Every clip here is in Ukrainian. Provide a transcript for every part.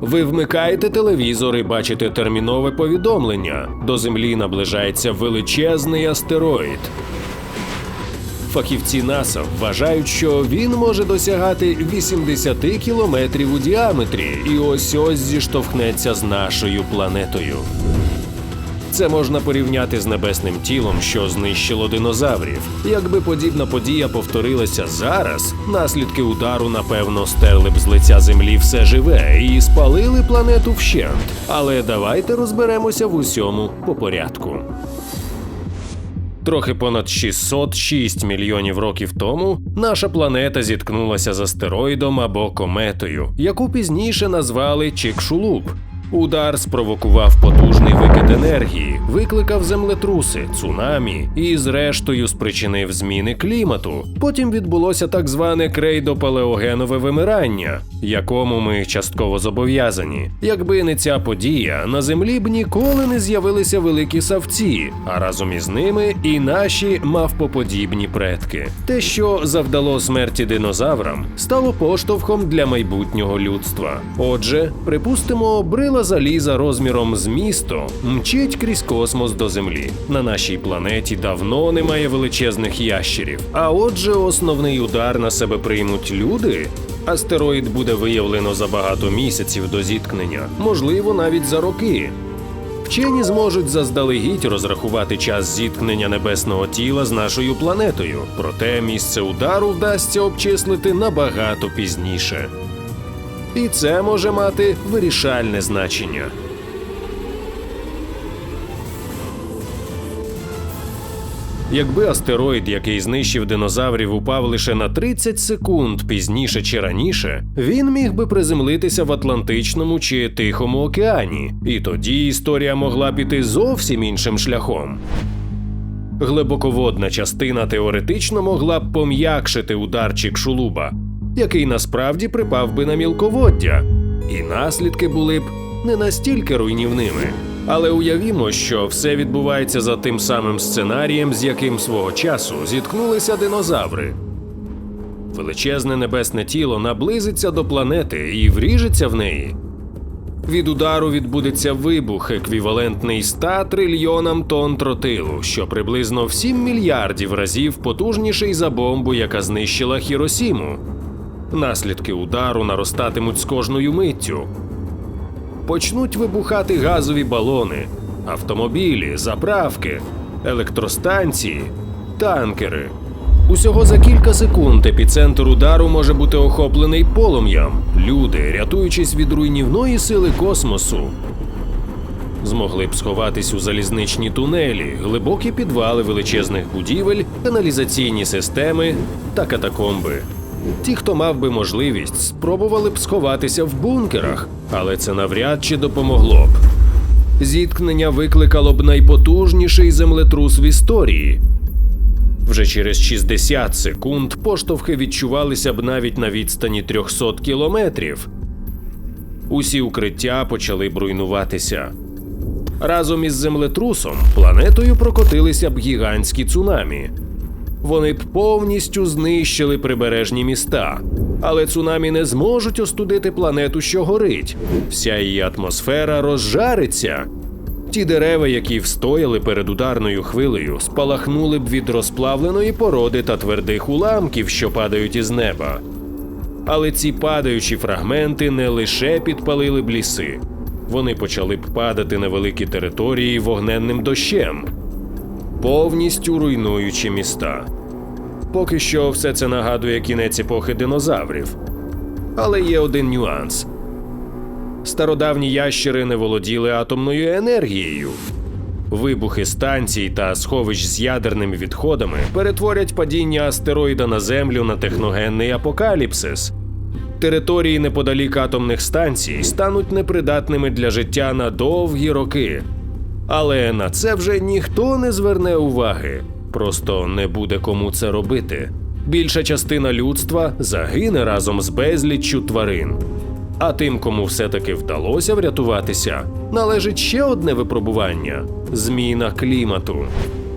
Ви вмикаєте телевізор і бачите термінове повідомлення. До Землі наближається величезний астероїд. Фахівці НАСА вважають, що він може досягати 80 кілометрів у діаметрі і ось ось зіштовхнеться з нашою планетою. Це можна порівняти з небесним тілом, що знищило динозаврів. Якби подібна подія повторилася зараз, наслідки удару напевно стерли б з лиця землі все живе і спалили планету вщент. Але давайте розберемося в усьому по порядку. Трохи понад 606 мільйонів років тому наша планета зіткнулася з астероїдом або кометою, яку пізніше назвали Чикшулуп. Удар спровокував потужний викид енергії, викликав землетруси, цунамі і, зрештою, спричинив зміни клімату. Потім відбулося так зване крейдопалеогенове вимирання, якому ми частково зобов'язані. Якби не ця подія, на землі б ніколи не з'явилися великі савці, а разом із ними і наші мавпоподібні предки. Те, що завдало смерті динозаврам, стало поштовхом для майбутнього людства. Отже, припустимо, брила заліза розміром з місто мчить крізь космос до землі. На нашій планеті давно немає величезних ящерів. А отже, основний удар на себе приймуть люди. Астероїд буде виявлено за багато місяців до зіткнення, можливо, навіть за роки. Вчені зможуть заздалегідь розрахувати час зіткнення небесного тіла з нашою планетою, проте місце удару вдасться обчислити набагато пізніше. І це може мати вирішальне значення. Якби астероїд, який знищив динозаврів, упав лише на 30 секунд пізніше чи раніше, він міг би приземлитися в Атлантичному чи Тихому океані, і тоді історія могла піти зовсім іншим шляхом. Глибоководна частина теоретично могла б пом'якшити удар Чикшулуба, який насправді припав би на мілководдя, і наслідки були б не настільки руйнівними. Але уявімо, що все відбувається за тим самим сценарієм, з яким свого часу зіткнулися динозаври. Величезне небесне тіло наблизиться до планети і вріжеться в неї. Від удару відбудеться вибух, еквівалентний 100 трильйонам тонн тротилу, що приблизно в 7 мільярдів разів потужніший за бомбу, яка знищила Хіросіму. Наслідки удару наростатимуть з кожною миттю. Почнуть вибухати газові балони, автомобілі, заправки, електростанції, танкери. Усього за кілька секунд епіцентр удару може бути охоплений полум'ям. Люди, рятуючись від руйнівної сили космосу, змогли б сховатись у залізничні тунелі, глибокі підвали величезних будівель, каналізаційні системи та катакомби. Ті, хто мав би можливість, спробували б сховатися в бункерах, але це навряд чи допомогло б. Зіткнення викликало б найпотужніший землетрус в історії. Вже через 60 секунд поштовхи відчувалися б навіть на відстані 300 кілометрів. Усі укриття почали б руйнуватися. Разом із землетрусом планетою прокотилися б гігантські цунамі. Вони б повністю знищили прибережні міста, але цунамі не зможуть остудити планету, що горить. Вся її атмосфера розжариться. Ті дерева, які встояли перед ударною хвилею, спалахнули б від розплавленої породи та твердих уламків, що падають із неба. Але ці падаючі фрагменти не лише підпалили б ліси, вони почали б падати на великі території вогненним дощем, повністю руйнуючи міста. Поки що все це нагадує кінець епохи динозаврів. Але є один нюанс: стародавні ящери не володіли атомною енергією. Вибухи станцій та сховищ з ядерними відходами перетворять падіння астероїда на землю на техногенний апокаліпсис. Території неподалік атомних станцій стануть непридатними для життя на довгі роки. Але на це вже ніхто не зверне уваги, просто не буде кому це робити. Більша частина людства загине разом з безліччю тварин. А тим, кому все-таки вдалося врятуватися, належить ще одне випробування зміна клімату.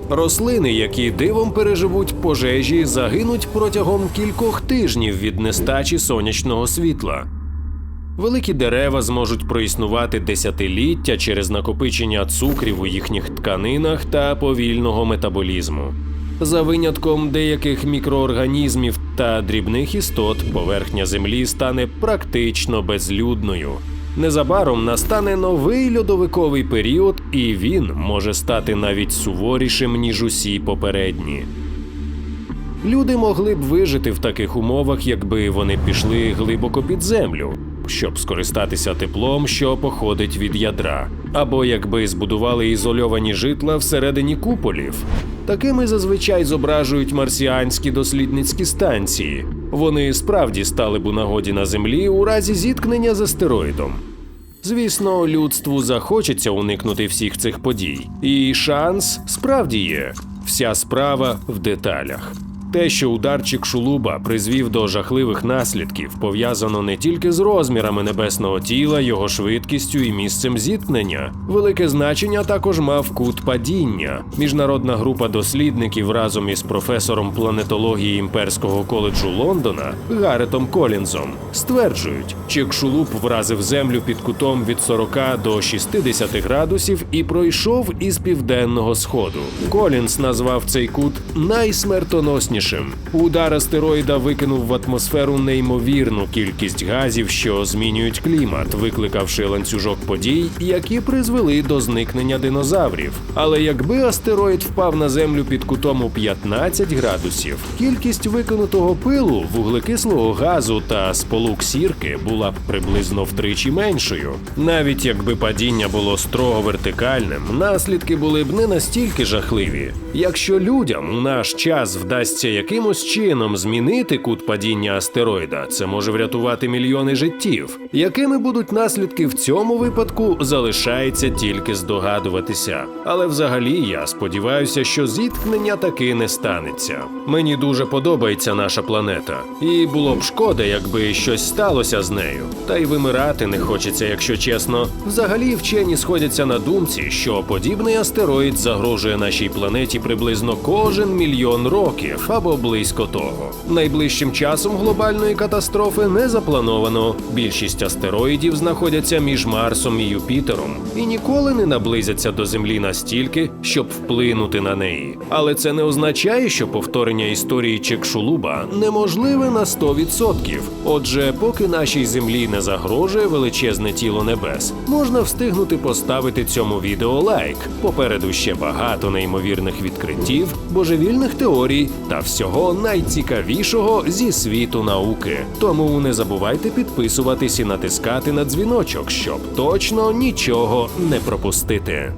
Рослини, які дивом переживуть пожежі, загинуть протягом кількох тижнів від нестачі сонячного світла. Великі дерева зможуть проіснувати десятиліття через накопичення цукрів у їхніх тканинах та повільного метаболізму. За винятком деяких мікроорганізмів та дрібних істот, поверхня землі стане практично безлюдною. Незабаром настане новий льодовиковий період, і він може стати навіть суворішим, ніж усі попередні. Люди могли б вижити в таких умовах, якби вони пішли глибоко під землю, щоб скористатися теплом, що походить від ядра, або якби збудували ізольовані житла всередині куполів. Такими зазвичай зображують марсіанські дослідницькі станції. Вони справді стали б у нагоді на землі у разі зіткнення з астероїдом. Звісно, людству захочеться уникнути всіх цих подій, і шанс справді є. Вся справа в деталях. Те, що ударчик шулуба призвів до жахливих наслідків, пов'язано не тільки з розмірами небесного тіла, його швидкістю і місцем зіткнення. Велике значення також мав кут падіння. Міжнародна група дослідників разом із професором планетології імперського коледжу Лондона Гаретом Колінзом стверджують, Чикшулуб вразив землю під кутом від 40 до 60 градусів і пройшов із південного сходу. Колінс назвав цей кут найсмертоноснішим. Удар астероїда викинув в атмосферу неймовірну кількість газів, що змінюють клімат, викликавши ланцюжок подій, які призвели до зникнення динозаврів. Але якби астероїд впав на землю під кутом у 15 градусів, кількість викинутого пилу, вуглекислого газу та сполук сірки була б приблизно втричі меншою. Навіть якби падіння було строго вертикальним, наслідки були б не настільки жахливі. Якщо людям у наш час вдасться якимось чином змінити кут падіння астероїда, це може врятувати мільйони життів. Якими будуть наслідки в цьому випадку, залишається тільки здогадуватися. Але взагалі я сподіваюся, що зіткнення таки не станеться. Мені дуже подобається наша планета, і було б шкода, якби щось сталося з нею. Та й вимирати не хочеться, якщо чесно. Взагалі вчені сходяться на думці, що подібний астероїд загрожує нашій планеті приблизно кожен мільйон років або близько того. Найближчим часом глобальної катастрофи не заплановано. Більшість астероїдів знаходяться між Марсом і Юпітером і ніколи не наблизяться до Землі настільки, щоб вплинути на неї. Але це не означає, що повторення історії Чекшулуба неможливе на 100%. Отже, поки нашій землі не загрожує величезне тіло небес, можна встигнути поставити цьому відео лайк. Попереду ще багато неймовірних відкриттів, божевільних теорій та всього найцікавішого зі світу науки. Тому не забувайте підписуватись і натискати на дзвіночок, щоб точно нічого не пропустити.